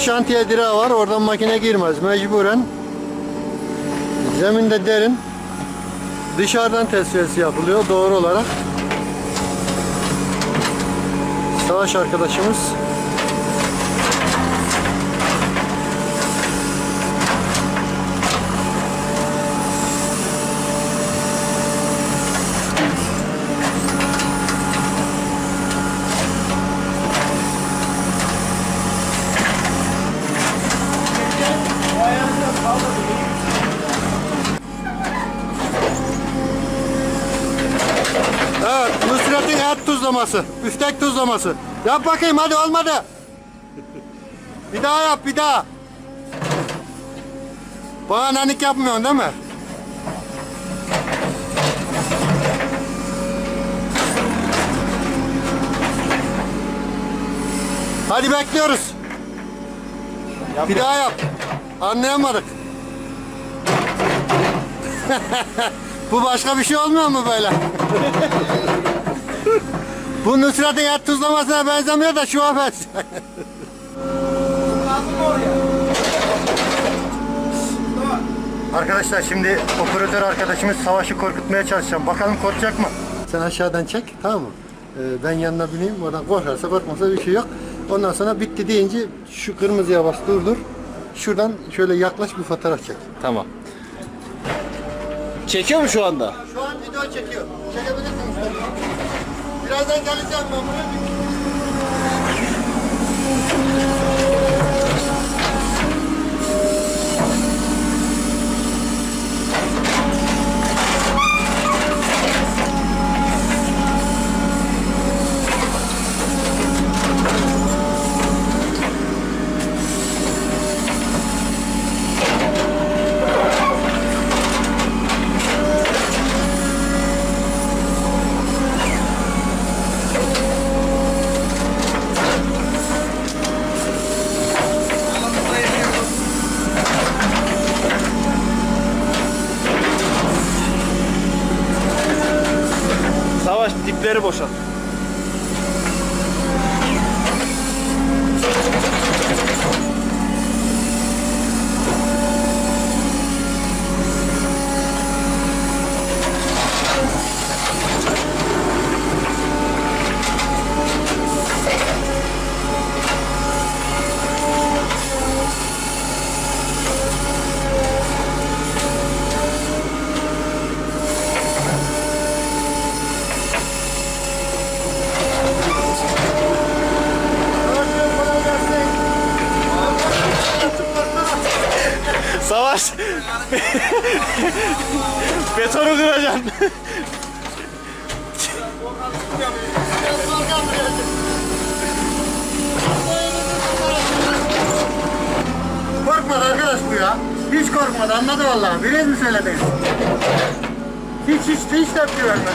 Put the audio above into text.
şantiye direği var. Oradan makine girmez. Mecburen. Zeminde derin. Dışarıdan tesviyesi yapılıyor doğru olarak. Savaş arkadaşımız Nusret'in et tuzlaması, üstek tuzlaması. Yap bakayım hadi olmadı. Bir daha yap, bir daha. Bana nanik yapmıyorsun değil mi? Hadi bekliyoruz. Bir daha yap. Anlayamadık. Bu başka bir şey olmuyor mu böyle? Bu Nusret'in et tuzlamasına benzemiyor da şu afet. Arkadaşlar şimdi operatör arkadaşımız savaşı korkutmaya çalışacağım. Bakalım korkacak mı? Sen aşağıdan çek tamam mı? Ee, ben yanına bineyim. Oradan korkarsa korkmasa bir şey yok. Ondan sonra bitti deyince şu kırmızıya bas durdur. Şuradan şöyle yaklaş bir fotoğraf çek. Tamam. Çekiyor mu şu anda? Şu an video çekiyor. Çekebilirsiniz tabii. Birazdan geleceğim ben buraya. Dipleri boşalt. Savaş. Betonu kıracaksın. Korkmadı arkadaş bu ya. Hiç korkmadı anladı vallahi. Biraz mı söylediniz? Hiç hiç hiç tepki vermedi.